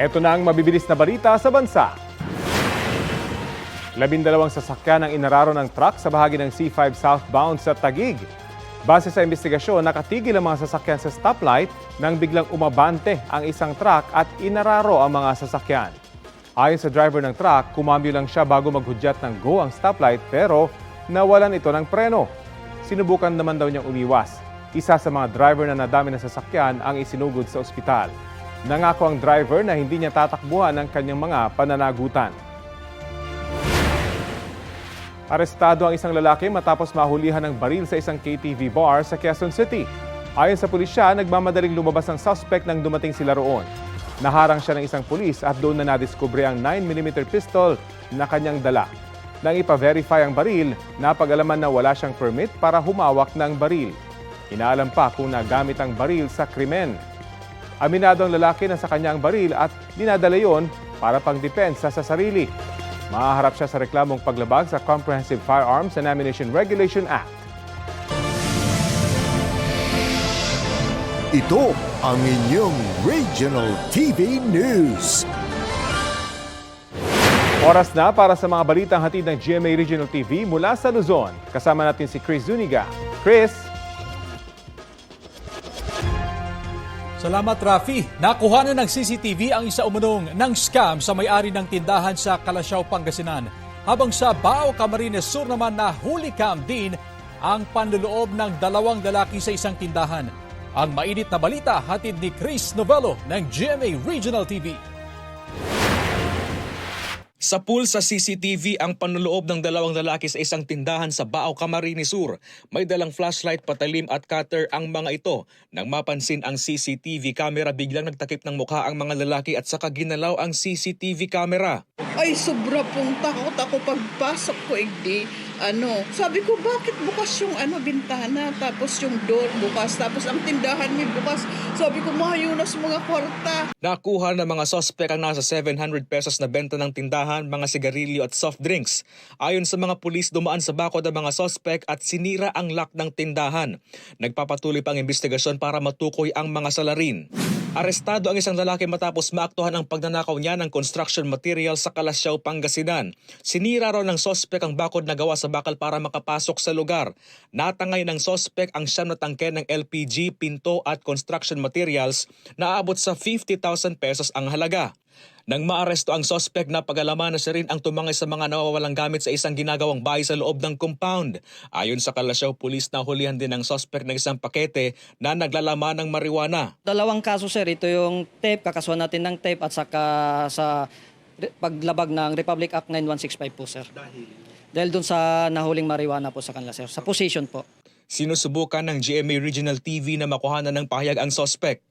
Ito na ang mabibilis na balita sa bansa. Labindalawang sasakyan ang inararo ng truck sa bahagi ng C5 southbound sa Tagig. Base sa investigasyon, nakatigil ang mga sasakyan sa stoplight nang biglang umabante ang isang truck at inararo ang mga sasakyan. Ayon sa driver ng truck, kumambyo lang siya bago maghudyat ng go ang stoplight pero nawalan ito ng preno. Sinubukan naman daw niyang umiwas. Isa sa mga driver na nadami ng sasakyan ang isinugod sa ospital. Nangako ang driver na hindi niya tatakbuhan ang kanyang mga pananagutan. Arestado ang isang lalaki matapos mahulihan ng baril sa isang KTV bar sa Quezon City. Ayon sa pulisya, nagmamadaling lumabas ang suspect nang dumating sila roon. Naharang siya ng isang pulis at doon na nadiskubre ang 9mm pistol na kanyang dala. Nang ipa-verify ang baril, napag-alaman na wala siyang permit para humawak ng baril. Inaalam pa kung nagamit ang baril sa krimen. Aminado ang lalaki na sa kanya ang baril at dinadala yon para pangdepensa sa sarili. Mahaharap siya sa reklamong paglabag sa Comprehensive Firearms and Ammunition Regulation Act. Ito ang inyong Regional TV News. Oras na para sa mga balitang hatid ng GMA Regional TV mula sa Luzon. Kasama natin si Chris Zuniga. Chris, Salamat Rafi. Nakuha na ng CCTV ang isa umunong ng scam sa may-ari ng tindahan sa Kalasyaw, Pangasinan. Habang sa Bao, Camarines Sur naman na huli cam din ang panluloob ng dalawang lalaki sa isang tindahan. Ang mainit na balita hatid ni Chris Novello ng GMA Regional TV. Sa pool sa CCTV ang panloloob ng dalawang lalaki sa isang tindahan sa Bao, Camarines Sur. May dalang flashlight, patalim at cutter ang mga ito. Nang mapansin ang CCTV camera, biglang nagtakip ng mukha ang mga lalaki at saka ginalaw ang CCTV camera. Ay, sobra pong takot ako pagpasok ko, igdi. Ano, sabi ko, bakit bukas yung ano, bintana, tapos yung door bukas, tapos ang tindahan may bukas. Sabi ko, mahayo na sa mga kwarta. Nakuha ng mga sospek ang nasa 700 pesos na benta ng tindahan, mga sigarilyo at soft drinks. Ayon sa mga pulis, dumaan sa bakod ang mga sospek at sinira ang lock ng tindahan. Nagpapatuloy pa ang investigasyon para matukoy ang mga salarin. Arestado ang isang lalaki matapos maaktuhan ang pagnanakaw niya ng construction material sa Kalasyaw, Pangasinan. Sinira raw ng sospek ang bakod na gawa sa bakal para makapasok sa lugar. Natangay ng sospek ang siyam na tangke ng LPG, pinto at construction materials na aabot sa 50,000 pesos ang halaga. Nang maaresto ang sospek na pag-alaman na siya rin ang tumangay sa mga nawawalang gamit sa isang ginagawang bahay sa loob ng compound. Ayon sa Kalasyaw, pulis na hulihan din ng sospek ng isang pakete na naglalaman ng marijuana. Dalawang kaso sir, ito yung tape, kakasuhan natin ng tape at saka sa paglabag ng Republic Act 9165 po sir. Dahil? Dahil dun sa nahuling marijuana po sa kanila sir, sa position po. Sinusubukan ng GMA Regional TV na makuhanan ng pahayag ang sospek.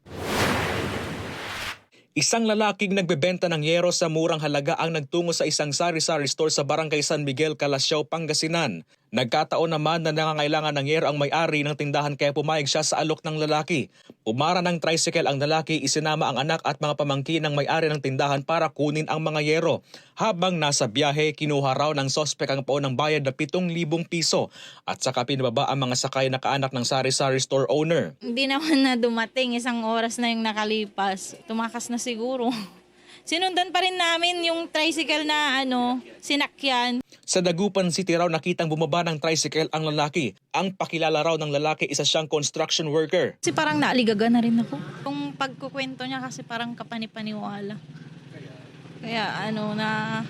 Isang lalaking nagbebenta ng yero sa murang halaga ang nagtungo sa isang sari-sari store sa Barangay San Miguel, Calasyaw, Pangasinan. Nagkataon naman na nangangailangan ng yero ang may-ari ng tindahan kaya pumayag siya sa alok ng lalaki. Umara ng tricycle ang lalaki, isinama ang anak at mga pamangkin ng may-ari ng tindahan para kunin ang mga yero. Habang nasa biyahe, kinuha raw ng sospek ang paunang bayad na 7,000 piso at saka pinababa ang mga sakay na kaanak ng sari-sari store owner. Hindi naman na dumating, isang oras na yung nakalipas. Tumakas na siguro. Sinundan pa rin namin yung tricycle na ano, sinakyan. Sa Dagupan City raw nakitang bumaba ng tricycle ang lalaki. Ang pakilala raw ng lalaki isa siyang construction worker. Kasi parang naaligaga na rin ako. Yung pagkukwento niya kasi parang kapanipaniwala. Kaya ano na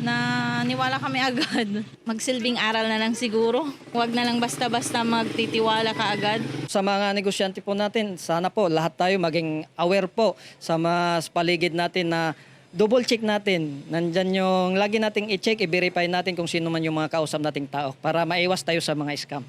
na niwala kami agad. Magsilbing aral na lang siguro. Huwag na lang basta-basta magtitiwala ka agad. Sa mga negosyante po natin, sana po lahat tayo maging aware po sa mas paligid natin na double check natin. Nandyan yung lagi nating i-check, i-verify natin kung sino man yung mga kausap nating tao para maiwas tayo sa mga scam.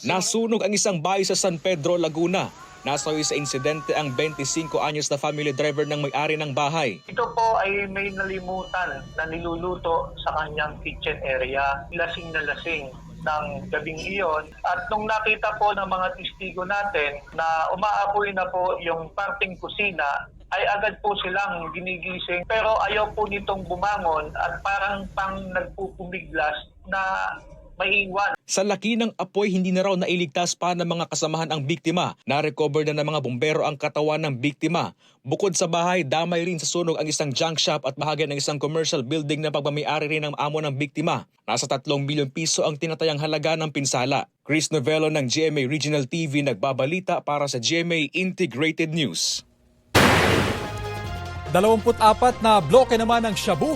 Nasunog ang isang bahay sa San Pedro, Laguna. Nasawi sa insidente ang 25 anyos na family driver ng may-ari ng bahay. Ito po ay may nalimutan na niluluto sa kanyang kitchen area. Lasing na lasing ng gabing iyon. At nung nakita po ng mga testigo natin na umaapoy na po yung parting kusina, ay agad po silang ginigising. Pero ayaw po nitong bumangon at parang pang nagpupumiglas na maiwan. Sa laki ng apoy, hindi na raw nailigtas pa ng mga kasamahan ang biktima. Na-recover na ng mga bumbero ang katawan ng biktima. Bukod sa bahay, damay rin sa sunog ang isang junk shop at bahagi ng isang commercial building na pagmamayari rin ng amo ng biktima. Nasa 3 milyon piso ang tinatayang halaga ng pinsala. Chris Novello ng GMA Regional TV nagbabalita para sa GMA Integrated News. 24 na bloke naman ng Shabu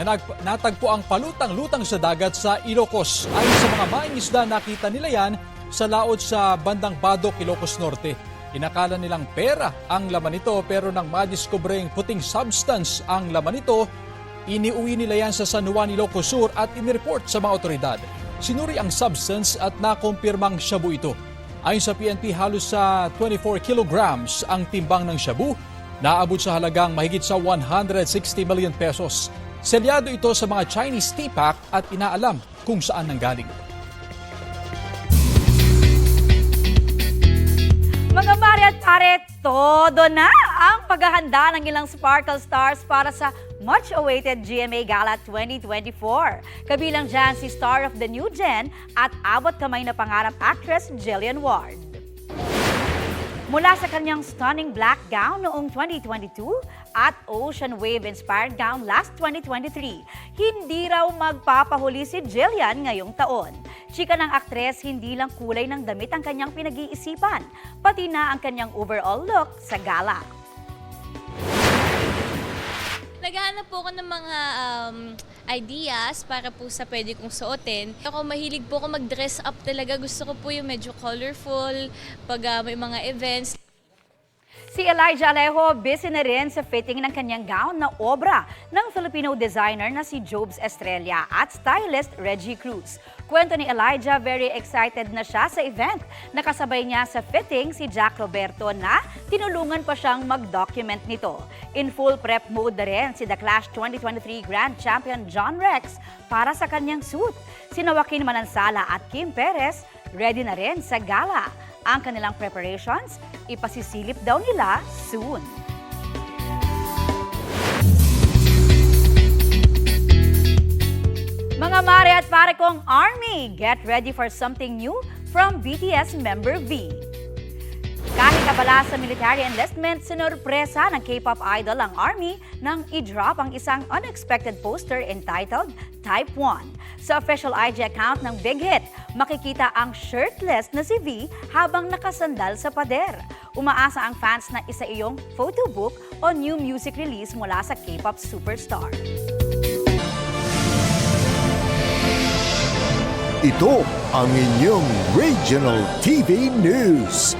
na natagpo ang palutang-lutang sa dagat sa Ilocos. Ayon sa mga mangingisda, nakita nila yan sa laot sa bandang Badok, Ilocos Norte. Inakala nilang pera ang laman nito pero nang madiskubreng puting substance ang laman nito, iniuwi nila yan sa San Juan, Ilocos Sur at inireport sa mga otoridad. Sinuri ang substance at nakumpirmang shabu ito. Ayon sa PNP, halos sa 24 kilograms ang timbang ng shabu naabot sa halagang mahigit sa 160 million pesos. Selyado ito sa mga Chinese TPAC at inaalam kung saan nanggaling. Mga mare at pare, todo na ang paghahanda ng ilang Sparkle Stars para sa much-awaited GMA Gala 2024. Kabilang dyan si star of the new gen at abot kamay na pangarap actress Jillian Ward. Mula sa kanyang stunning black gown noong 2022 at ocean wave-inspired gown last 2023, hindi raw magpapahuli si Jillian ngayong taon. Chika ng aktres, hindi lang kulay ng damit ang kanyang pinag-iisipan, pati na ang kanyang overall look sa gala. Naghahanap po ako ng mga um, ideas para po sa pwede kong suotin. Ako mahilig po ako mag-dress up talaga. Gusto ko po yung medyo colorful pag ah, may mga events. Si Elijah Alejo, busy na rin sa fitting ng kanyang gown na obra ng Filipino designer na si Jobs Estrella at stylist Reggie Cruz. Kwento ni Elijah, very excited na siya sa event. Nakasabay niya sa fitting si Jack Roberto na tinulungan pa siyang mag-document nito. In full prep mode na rin si The Clash 2023 Grand Champion John Rex para sa kanyang suit. Sina Joaquin Manansala at Kim Perez ready na rin sa gala. Ang kanilang preparations, ipasisilip daw nila soon. Mga mare at pare kong ARMY, get ready for something new from BTS member V. Kahit abala sa military enlistment, sinurpresa ng K-pop idol ang ARMY nang i-drop ang isang unexpected poster entitled Type 1. Sa official IG account ng Big Hit, makikita ang shirtless na si V habang nakasandal sa pader. Umaasa ang fans na isa iyong photobook o new music release mula sa K-pop superstar. Ito ang inyong Regional TV News.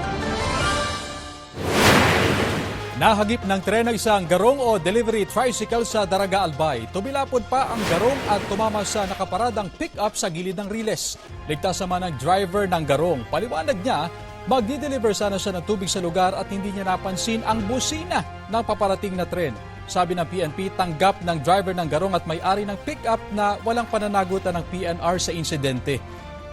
Nahagip ng tren ng isang garong o delivery tricycle sa Daraga Albay. Tumilapod pa ang garong at tumama sa nakaparadang pick-up sa gilid ng riles. Ligtas naman ang driver ng garong. Paliwanag niya, magdi-deliver sana siya ng tubig sa lugar at hindi niya napansin ang busina ng paparating na tren. Sabi ng PNP, tanggap ng driver ng garong at may-ari ng pick-up na walang pananagutan ng PNR sa insidente.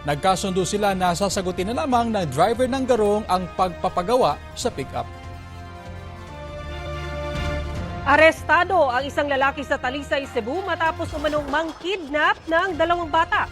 Nagkasundo sila na sasagutin na lamang ng driver ng garong ang pagpapagawa sa pick-up. Arestado ang isang lalaki sa Talisay, Cebu matapos umanong mang-kidnap ng dalawang bata.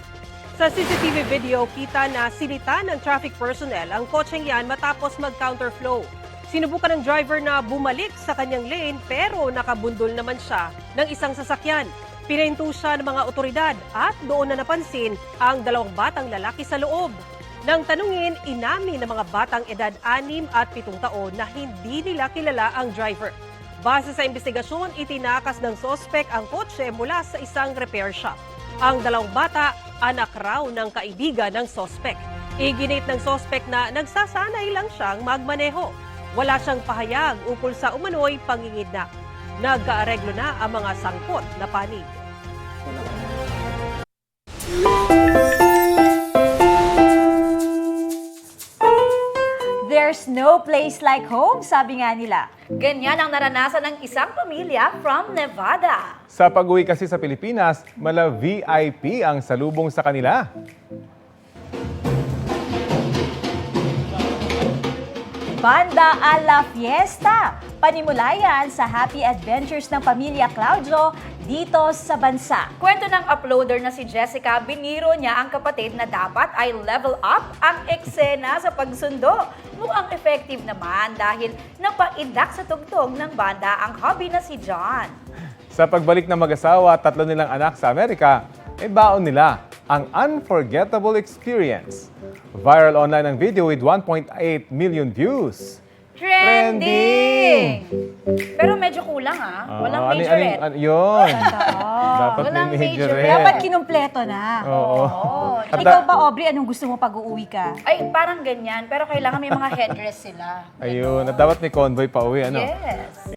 Sa CCTV video, kita na sinita ng traffic personnel ang kotseng yan matapos mag-counterflow. Sinubukan ng driver na bumalik sa kanyang lane pero nakabundol naman siya ng isang sasakyan. Pinahinto siya ng mga otoridad at doon na napansin ang dalawang batang lalaki sa loob. Nang tanungin, inamin ng mga batang edad 6 at 7 taon na hindi nila kilala ang driver. Base sa investigasyon, itinakas ng sospek ang kotse mula sa isang repair shop. Ang dalawang bata, anak raw ng kaibigan ng sospek. Iginit ng sospek na nagsasanay lang siyang magmaneho. Wala siyang pahayag ukol sa umano'y pangingidnap. Nagkaareglo na ang mga sangkot na panig. There's no place like home, sabi nga nila. Ganyan ang naranasan ng isang pamilya from Nevada. Sa pag-uwi kasi sa Pilipinas, mala VIP ang salubong sa kanila. Banda a la Fiesta. Panimula yan sa Happy Adventures ng pamilya Claudio dito sa bansa. Kwento ng uploader na si Jessica, biniro niya ang kapatid na dapat ay level up ang eksena sa pagsundo. Mukhang effective naman dahil napaidak sa tugtog ng banda ang hobby na si John. Sa pagbalik ng mag-asawa at tatlo nilang anak sa Amerika, ay baon nila ang unforgettable experience. Viral online ang video with 1.8 million views. Trending! Pero medyo kulang ah. Ah, Walang ano- ano- majorette. ano- yun. Dapat Walang may majorette. majorette. Dapat kinumpleto na. Oo. Oo. At Ikaw da- ba, Aubrey, anong gusto mo pag-uuwi ka? Ay, parang ganyan. Pero kailangan may mga headdress sila. Ayun, at dapat may convoy pa uwi, ano? Yes.